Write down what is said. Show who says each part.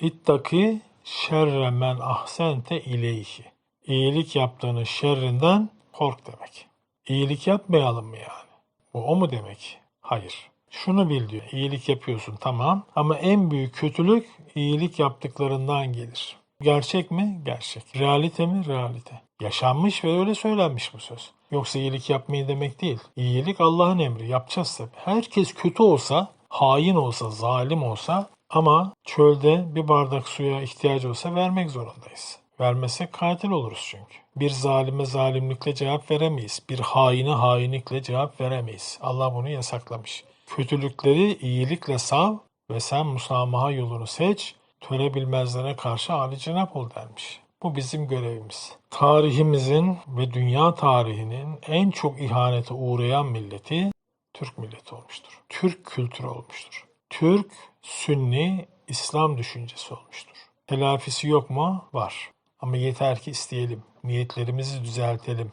Speaker 1: İttaki şerre men ahsente ileyhi. İyilik yaptığının şerrinden kork demek. İyilik yapmayalım mı yani? Bu o mu demek? Hayır. Şunu bil diyor. İyilik yapıyorsun tamam ama en büyük kötülük iyilik yaptıklarından gelir. Gerçek mi? Gerçek. Realite mi? Realite. Yaşanmış ve öyle söylenmiş bu söz. Yoksa iyilik yapmayı demek değil. İyilik Allah'ın emri. Yapacağız tabii. Herkes kötü olsa, hain olsa, zalim olsa ama çölde bir bardak suya ihtiyacı olsa vermek zorundayız. Vermesek katil oluruz çünkü. Bir zalime zalimlikle cevap veremeyiz. Bir haine hainlikle cevap veremeyiz. Allah bunu yasaklamış. Kötülükleri iyilikle sav ve sen musamaha yolunu seç, töre bilmezlere karşı âli cenap ol dermiş. Bu bizim görevimiz. Tarihimizin ve dünya tarihinin en çok ihanete uğrayan milleti Türk milleti olmuştur. Türk kültürü olmuştur. Türk, Sünni, İslam düşüncesi olmuştur. Telafisi yok mu? Var. Ama yeter ki isteyelim. Niyetlerimizi düzeltelim.